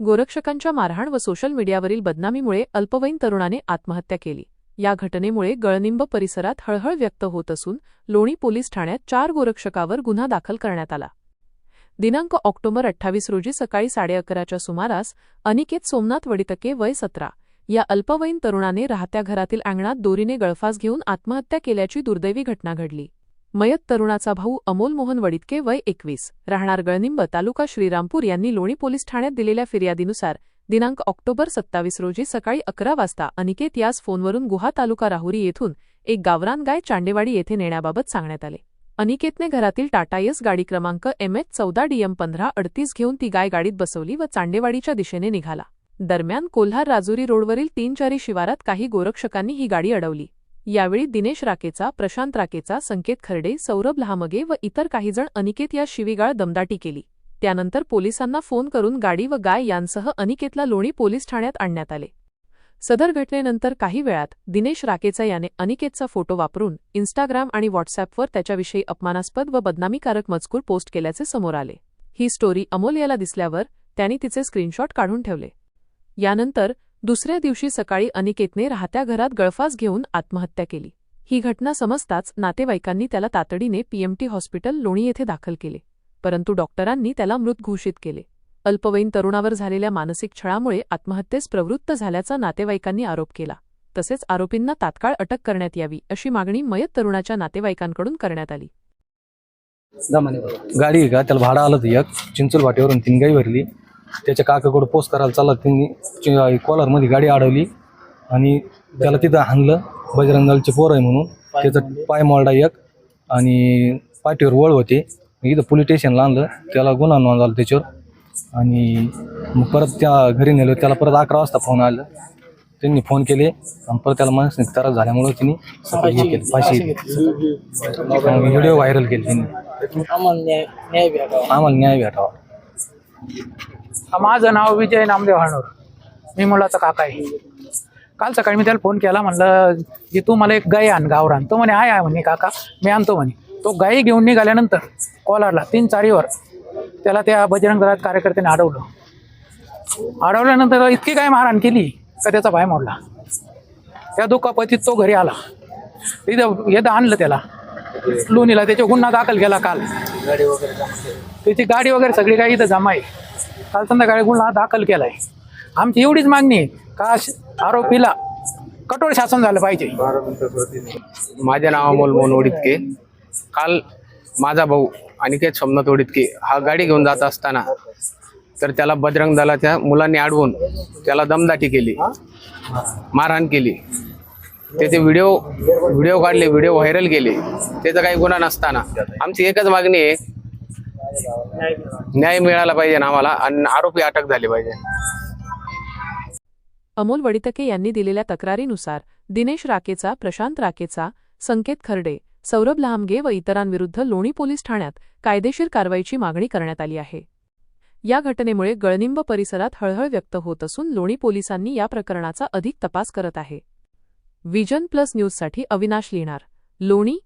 गोरक्षकांच्या मारहाण व सोशल मीडियावरील बदनामीमुळे अल्पवयीन तरुणाने आत्महत्या केली. या घटनेमुळे गळनिंब परिसरात हळहळ व्यक्त होत असून लोणी पोलीस ठाण्यात चार गोरक्षकावर गुन्हा दाखल करण्यात आला. दिनांक ऑक्टोबर अठ्ठावीस रोजी सकाळी साडेअकराच्या सुमारास अनिकेत सोमनाथ वडितके वय सतरा या अल्पवयीन तरुणाने राहत्या घरातील अंगणात दोरीने गळफास घेऊन आत्महत्या केल्याची दुर्दैवी घटना घडली. मयत तरुणाचा भाऊ अमोल मोहन वडितके वय एकवीस. राहणार गळनिंब तालुका श्रीरामपूर यांनी लोणी पोलीस ठाण्यात दिलेल्या फिर्यादीनुसार दिनांक ऑक्टोबर सत्तावीस रोजी सकाळी अकरा वाजता अनिकेत यास फोनवरून गुहा तालुका राहुरी येथून एक गावरान गाय चांडेवाडी येथे नेण्याबाबत सांगण्यात आले. अनिकेतने घरातील टाटायस गाडी क्रमांक एम एच चौदा डीएम पंधरा अडतीस घेऊन ती गाय गाडीत बसवली व चांडेवाडीच्या दिशेने निघाला. दरम्यान कोल्हार राजुरी रोडवरील तीन चारी शिवारात काही गोरक्षकांनी ही गाडी अडवली. यावेळी दिनेश राकेचा प्रशांत राकेचा संकेत खर्डे सौरभ लहामगे व इतर काहीजण अनिकेत या शिवीगाळ दमदाटी केली. त्यानंतर पोलिसांना फोन करून गाडी व गाय यांसह अनिकेतला लोणी पोलीस ठाण्यात आणण्यात आले. सदर घटनेनंतर काही वेळात दिनेश राकेचा याने अनिकेतचा फोटो वापरून इन्स्टाग्राम आणि व्हॉट्सअॅपवर त्याच्याविषयी अपमानास्पद व बदनामीकारक मजकूर पोस्ट केल्याचे समोर आले. ही स्टोरी अमोल याला दिसल्यावर त्यांनी तिचे स्क्रीनशॉट काढून ठेवले. यानंतर दुसऱ्या दिवशी सकाळी अनिकेतने राहत्या घरात गळफास घेऊन आत्महत्या केली. ही घटना समजताच नातेवाईकांनी त्याला तातडीने पीएमटी हॉस्पिटल लोणी येथे दाखल केले परंतु डॉक्टरांनी त्याला मृत घोषित केले. अल्पवयीन तरुणावर झालेल्या मानसिक छळामुळे आत्महत्येस प्रवृत्त झाल्याचा नातेवाईकांनी आरोप केला. तसेच आरोपींना तात्काळ अटक करण्यात यावी अशी मागणी मयत तरुणाच्या नातेवाईकांकडून करण्यात आली. गाडी आहे का? त्याला भाडं आलं होतं एक. चिंचोल वाटेवरून तीन गाई भरली. त्याच्या काकाकडं पोस्ट करायला चालला त्यांनी कॉलरमध्ये गाडी अडवली आणि त्याला तिथं हाणलं. बजरंगालचे पोर आहे म्हणून. त्याचा पाय मोडला एक आणि पाठीवर वळ होते. इथं पोलीस स्टेशनला आणलं. त्याला गुन्हा नोंद झाला त्याच्यावर. आणि मग परत त्या घरी नेलं. त्याला परत अकरा वाजता फोन आलं. त्यांनी फोन केले आणि परत त्याला मानसिक त्रास झाल्यामुळे त्यांनी हे केलं. फाशी व्हिडिओ व्हायरल केले त्यांनी आम्हाला न्याय भेटावा. आम्हाला न्याय भेटावा. माझं नाव विजय नामदेव हाणूर. मी मुलाचा काका आहे. काल सकाळी मी त्याला फोन केला म्हणलं की तू मला एक गाय आण गावरान. तो म्हणे आहे आहे म्हणे काका मी आणतो म्हणे. तो गाई घेऊन निघाल्यानंतर कॉलरला तीन चारीवर त्याला त्या बजरंग दलात कार्यकर्त्याने अडवलं. अडवल्यानंतर इतकी काय मारहाण केली का त्याचा पाय मोडला. त्या दुखापतीत तो घरी आला. तिथं येदा आणलं त्याला. लोणीला त्याच्या गुन्हा दाखल केला काल. त्याची गाडी वगैरे सगळी काही इथं जमा आहे. काल संध्याकाळी गुन्हा दाखल केलाय. आमची एवढीच मागणी आहे का श- आरोपीला कठोर शासन झालं पाहिजे. माझे नाव अमोल मोहन ओडितके. काल माझा भाऊ अनिकेत सोमनाथ ओडितके हा गाडी घेऊन जात असताना तर त्याला बजरंग दलाच्या मुलांनी अडवून त्याला दमदाटी केली मारहाण केली. त्याचे व्हिडिओ व्हिडिओ काढले व्हिडिओ व्हायरल केले त्याचा काही गुन्हा नसताना. आमची एकच मागणी आहे. न्याय मिळाला पाहिजे ना आम्हाला आणि आरोपी अटक झाली पाहिजे. अमोल वडितके यांनी दिलेल्या तक्रारीनुसार दिनेश राकेचा प्रशांत राकेचा संकेत खर्डे सौरभ लहामगे व इतरांविरुद्ध लोणी पोलीस ठाण्यात कायदेशीर कारवाईची मागणी करण्यात आली आहे. या घटनेमुळे गळनिंब परिसरात हळहळ व्यक्त होत असून लोणी पोलिसांनी या प्रकरणाचा अधिक तपास करत आहे. विजन प्लस न्यूजसाठी अविनाश लिहिणार. लोणी